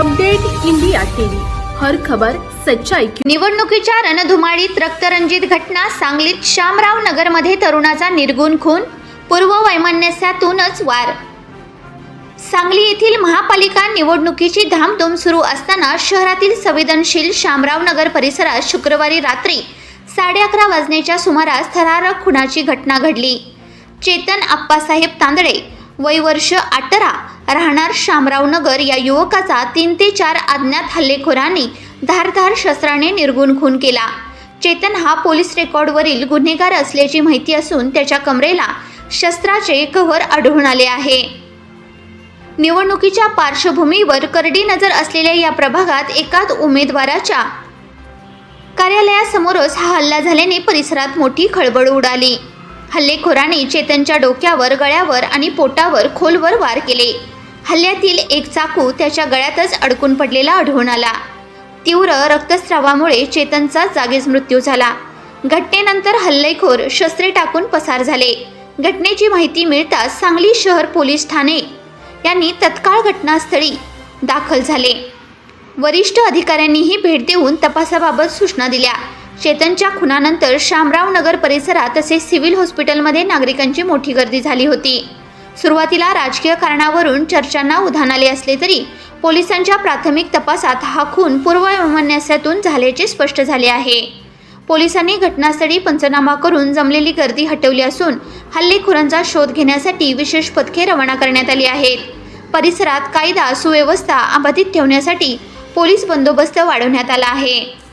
Update India TV. हर खबर सच्चाई निवडणुकीच्या रणधुमाळीत रक्तरंजित घटना सांगलीत शामराव नगरमध्ये तरुणाचा निर्गुण खून पूर्व वैमनस्यातूनच वार. सांगली येथील महापालिका निवडणुकीची धामधूम सुरू असताना शहरातील संवेदनशील शामराव नगर परिसरात शुक्रवारी रात्री साडे अकरा वाजण्याच्या सुमारास थरारक खुनाची घटना घडली. चेतन आप्पासाहेब तांदळे वय वर्ष अठरा राहणार शामराव नगर या युवकाचा तीन ते चार अज्ञात हल्लेखोरांनी धारधार शस्त्राने निर्गुण खून केला. चेतन हा पोलीस रेकॉर्डवरील गुन्हेगार असल्याची माहिती असून त्याच्या कमरेला शस्त्राचे कव्हर आढळून आले आहे. निवडणुकीच्या पार्श्वभूमीवर करडी नजर असलेल्या या प्रभागात एकाच उमेदवाराच्या कार्यालयासमोरच हा हल्ला झाल्याने परिसरात मोठी खळबळ उडाली. हल्लेखोरांनी चेतनच्या डोक्यावर गळ्यावर आणि पोटावर खोलवर वार केले. हल्ल्यातील एक चाकू त्याच्या गळ्यातच अडकून पडलेला आढळून आला. तीव्र रक्तस्रावामुळे चेतनचा जागीच मृत्यू झाला. घटनेनंतर हल्लेखोर शस्त्रे टाकून पसार झाले. घटनेची माहिती मिळताच सांगली शहर पोलीस ठाणे यांनी तत्काळ घटनास्थळी दाखल झाले. वरिष्ठ अधिकाऱ्यांनीही भेट देऊन तपासाबाबत सूचना दिल्या. चेतनच्या खुनानंतर शामराव नगर परिसरात तसेच सिव्हिल हॉस्पिटलमध्ये नागरिकांची मोठी गर्दी झाली होती. सुरुवातीला राजकीय कारणावरून चर्चांना उधाण आले असले तरी पोलिसांच्या प्राथमिक तपासात हा खून पूर्व झाल्याचे स्पष्ट झाले आहे. पोलिसांनी घटनास्थळी पंचनामा करून जमलेली गर्दी हटवली असून हल्लेखोरांचा शोध घेण्यासाठी विशेष पथके रवाना करण्यात आली आहेत. परिसरात कायदा सुव्यवस्था अबाधित ठेवण्यासाठी पोलीस बंदोबस्त वाढवण्यात आला आहे.